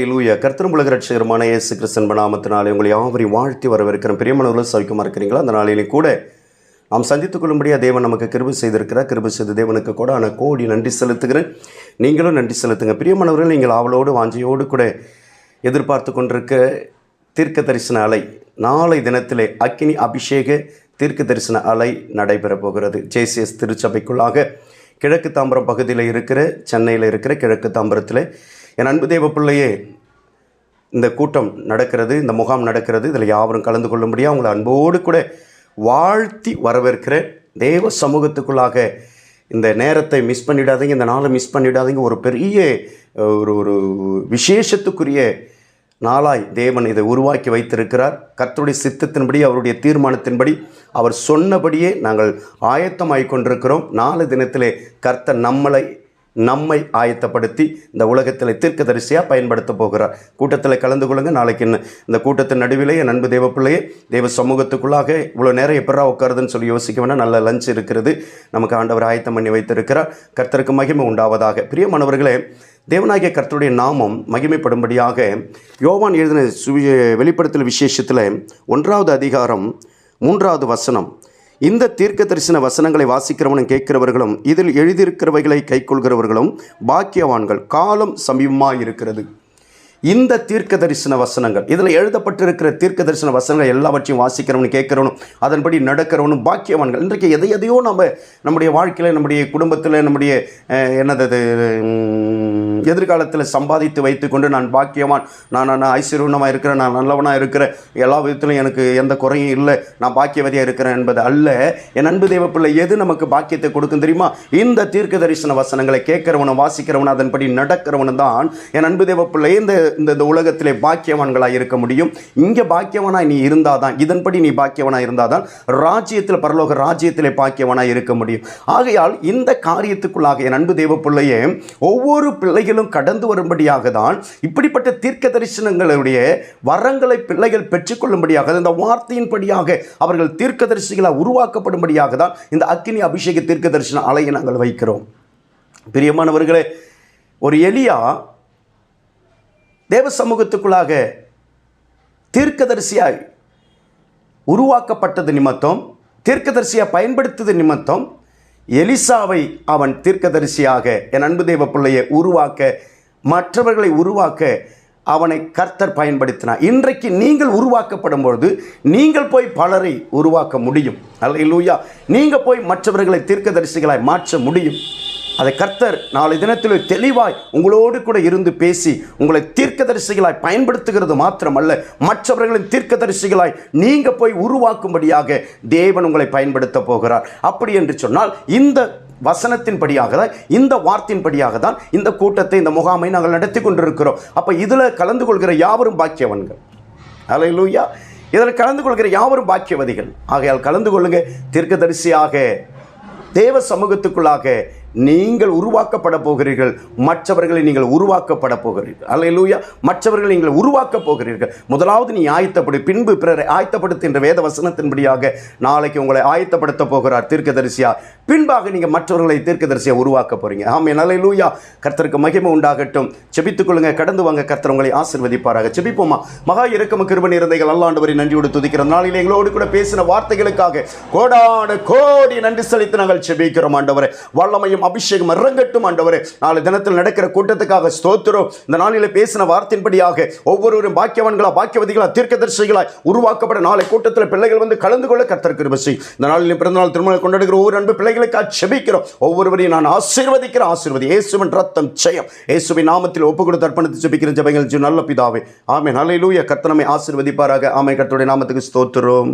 லூயா கர்த்தரும் உலக ரட்சகரமான இயேசு கிறிஸ்தன் நாமத்தினாலே உங்களை யாவரையும் வாழ்த்தி வரவேற்கிறேன். பிரியமானவர்களும் சவிக்கமாக இருக்கிறீங்களா? அந்த நாளிலே கூட நாம் சந்தித்துக் கொள்ளும்படியாக தேவன் நமக்கு கிருபி செய்திருக்கிறார். கிருபி செய்த தேவனுக்கு கூட ஆனால் கோடி நன்றி செலுத்துகிறேன். நீங்களும் நன்றி செலுத்துங்க. பிரியமானவர்கள் நீங்கள் அவளோடு வாஞ்சையோடு கூட எதிர்பார்த்து கொண்டிருக்க தீர்க்க தரிசன அலை நாளை தினத்திலே அக்கினி அபிஷேக தீர்க்க தரிசன அலை நடைபெறப் போகிறது. ஜேசிஎஸ் திருச்சபைக்குள்ளாக கிழக்கு தாம்பரம் பகுதியில் இருக்கிற சென்னையில் இருக்கிற கிழக்கு தாம்பரத்தில் என் அன்பு தேவ பிள்ளையே இந்த கூட்டம் நடக்கிறது இந்த முகாம் நடக்கிறது இதில் யாவரும் கலந்து கொள்ளும்படியாக உங்களை அன்போடு கூட வாழ்த்தி வரவேற்கிற தேவ சமூகத்துக்குள்ளாக இந்த நேரத்தை மிஸ் பண்ணிடாதீங்க இந்த நாளை மிஸ் பண்ணிடாதீங்க. ஒரு பெரிய ஒரு ஒரு விசேஷத்துக்குரிய நாளாய் தேவன் இதை உருவாக்கி வைத்திருக்கிறார். கர்த்தருடைய சித்தத்தின்படி அவருடைய தீர்மானத்தின்படி அவர் சொன்னபடியே நாங்கள் ஆயத்தமாய் கொண்டிருக்கிறோம். நாலு தினத்திலே கர்த்தர் நம்மளை நம்மை ஆயத்தப்படுத்தி இந்த உலகத்தில் தீர்க்க தீர்க்கதரிசியாக பயன்படுத்த போகிறார். கூட்டத்தில் கலந்து கொள்ளுங்க. நாளைக்கு இந்த கூட்டத்தின் நடுவிலேயே நண்பு தேவ பிள்ளையே சமூகத்துக்குள்ளாக இவ்வளோ நேரம் எப்படா உட்காருதுன்னு சொல்லி யோசிக்க வேணால் நல்ல லஞ்ச் இருக்கிறது. நமக்கு ஆண்டவர் ஆயத்தம் பண்ணி வைத்திருக்கிறார். கர்த்தருக்கு மகிமை உண்டாவதாக. பிரியமானவர்களே தேவநாயக கர்த்தருடைய நாமம் மகிமைப்படும்படியாக யோவான் எழுதின சுவி வெளிப்படுத்தல் விசேஷத்தில் ஒன்றாவது அதிகாரம் மூன்றாவது வசனம். இந்த தீர்க்க தரிசன வசனங்களை வாசிக்கிறவனும் கேட்கிறவர்களும் இதில் எழுதியிருக்கிறவைகளை கைக்கொள்கிறவர்களும் பாக்கியவான்கள் காலம் சமீபமாக இருக்கிறது இந்த தீர்க்க தரிசன வசனங்கள் இதில் எழுதப்பட்டிருக்கிற தீர்க்க தரிசன வசனங்கள் எல்லாவற்றையும் வாசிக்கிறவனும் கேட்கிறவனும் அதன்படி நடக்கிறவனும் பாக்கியவான்கள். இன்றைக்கு எதை எதையோ நம்ம நம்முடைய வாழ்க்கையில் நம்முடைய குடும்பத்தில் நம்முடைய என்னது அது, எதிர்காலத்தில் சம்பாதித்து வைத்துக்கொண்டு நான் பாக்கியவான். நான் நான் ஐஸ்வர்யமாக இருக்கிறேன் நான் நல்லவனாக இருக்கிறேன். எல்லா விதத்திலும் எனக்கு எந்த குறையும் இல்லை. நான் பாக்கியவதியாக இருக்கிறேன் என்பது அல்ல. என் அன்பு தெய்வ பிள்ளை எது நமக்கு பாக்கியத்தை கொடுக்கும் தெரியுமா? இந்த தீர்க்க தரிசன வசனங்களை கேட்கிறவனும் வாசிக்கிறவனும் அதன்படி நடக்கிறவனும் தான் என் அன்பு தேவ பிள்ளை. இந்த இந்த இந்த உலகத்திலே பாக்கியவான்களாக இருக்க முடியும். இங்கே பாக்கியவனாக நீ இருந்தால் தான் இதன்படி நீ பாக்கியவனாக இருந்தால் தான் ராஜ்யத்தில் பரலோக ராஜ்யத்திலே பாக்கியவனாக இருக்க முடியும். ஆகையால் இந்த காரியத்துக்குள்ளாக என் அன்பு தேவ பிள்ளையே ஒவ்வொரு பிள்ளைகளும் கடந்து வரும்படியாக தான் இப்படிப்பட்ட தீர்க்க தரிசனங்களுடைய வரங்களை பிள்ளைகள் பெற்றுக்கொள்ளும்படியாக இந்த வார்த்தையின்படியாக அவர்கள் தீர்க்க தரிசிகளாக உருவாக்கப்படும்படியாக தான் இந்த அக்கினி அபிஷேக தீர்க்க தரிசன அலையை நாங்கள் வைக்கிறோம். பிரியமானவர்களே ஒரு எலியா தேவ சமூகத்துக்குள்ளாக தீர்க்கதரிசியாய் உருவாக்கப்பட்டது நிமித்தம் தீர்க்கதரிசியாக பயன்படுத்தது நிமித்தம் எலிசாவை அவன் தீர்க்கதரிசியாக என் அன்பு தெய்வ பிள்ளையை உருவாக்க மற்றவர்களை உருவாக்க அவனை கர்த்தர் பயன்படுத்தினார். இன்றைக்கு நீங்கள் உருவாக்கப்படும் பொழுது நீங்கள் போய் பலரை உருவாக்க முடியும். அல்ல நீங்கள் போய் மற்றவர்களை தீர்க்கதரிசிகளாய் மாற்ற முடியும். அதை கர்த்தர் நாளை தினத்தில் தெளிவாய் உங்களோடு கூட இருந்து பேசி உங்களை தீர்க்கதரிசிகளாய் பயன்படுத்துகிறது மாத்திரமல்ல மற்றவர்களின் தீர்க்கதரிசிகளாய் நீங்கள் போய் உருவாக்கும்படியாக தேவன் உங்களை பயன்படுத்த போகிறார். அப்படி என்று சொன்னால் இந்த வசனத்தின்படியாக தான் இந்த வார்த்தையின்படியாக தான் இந்த கூட்டத்தை இந்த முகாமை நாங்கள் நடத்தி கொண்டிருக்கிறோம். அப்போ இதில் கலந்து கொள்கிற யாவரும் பாக்கியவன்கள்? அலையிலூயா இதில் கலந்து கொள்கிற யாவரும் பாக்கியவதிகள்? ஆகையால் கலந்து கொள்ளுங்க தீர்க்கதரிசியாக தேவ சமூகத்துக்குள்ளாக நீங்கள் உருவாக்கப்பட போகிறீர்கள். மற்றவர்களை நீங்கள் உருவாக்கப்பட போகிறீர்கள். அல்லேலூயா. மற்றவர்களை நீங்கள் உருவாக்கப் போகிறீர்கள். முதலாவது நீ ஆயத்தப்படு. பின்பு பிறரை ஆயத்தப்படுத்துகின்ற வேத வசனத்தின்படியாக நாளைக்கு உங்களை ஆயத்தப்படுத்த போகிறார் தீர்க்கதரிசியா. பின்பாக நீங்கள் மற்றவர்களை தீர்க்கதரிசியாக உருவாக்க போறீங்க. ஆமே லூயா கர்த்தருக்கு மகிமை உண்டாகட்டும். செபித்துக்கொள்ளுங்க கடந்து வாங்க. கர்த்தர் உங்களை ஆசிர்வதிப்பாராக. செபிப்போமா மகா இறக்கம கிருப இருந்தைகள் அல்லாண்டு வரை நன்றியோடு துதிக்கிற நாளில் எங்களோடு கூட பேசின வார்த்தைகளுக்காக கோடான கோடி நன்றி செலுத்தி நாங்கள் செபிக்கிறோம் ஆண்டவரை. வல்லமையும் அபிஷேகம் இறங்கட்டும் ஆண்டவரே. நாளை தினத்தில் நடக்கிற கூட்டத்துக்காக ஸ்தோத்திரம். இந்த நாளில் பேசின வார்த்தையின்படியாக ஒவ்வொருவரும் பாக்கியவான்களா பாக்கியவதிகளா தீர்க்கதரிசிகளா உருவாக்கப்பட நாளை கூட்டத்தில் பிள்ளைகள் வந்து கலந்து கொள்ள கர்த்தர் கிருபசி இந்த நாளில் பிறந்தநாள் திருமணம் கொண்டாடுகிற ஒவ்வொரு அன்பு பிள்ளைகளுக்காக செபிக்கிறோம் ஒவ்வொருவரையும் நான் ஆசீர்வதிக்கிறேன் ஆசீர்வதி. இயேசுவின் ரத்தம் ஜெயம். இயேசுவின் நாமத்தில் ஒப்பு கொடுத்து அர்ப்பணித்து ஜெபிக்கிற ஜபங்கள் நல்ல பிதாவே. ஆமே நல்ல லூய கர்த்தனமை ஆசீர்வதிப்பாராக. ஆமை கர்த்தருடைய நாமத்துக்கு ஸ்தோத்திரம்.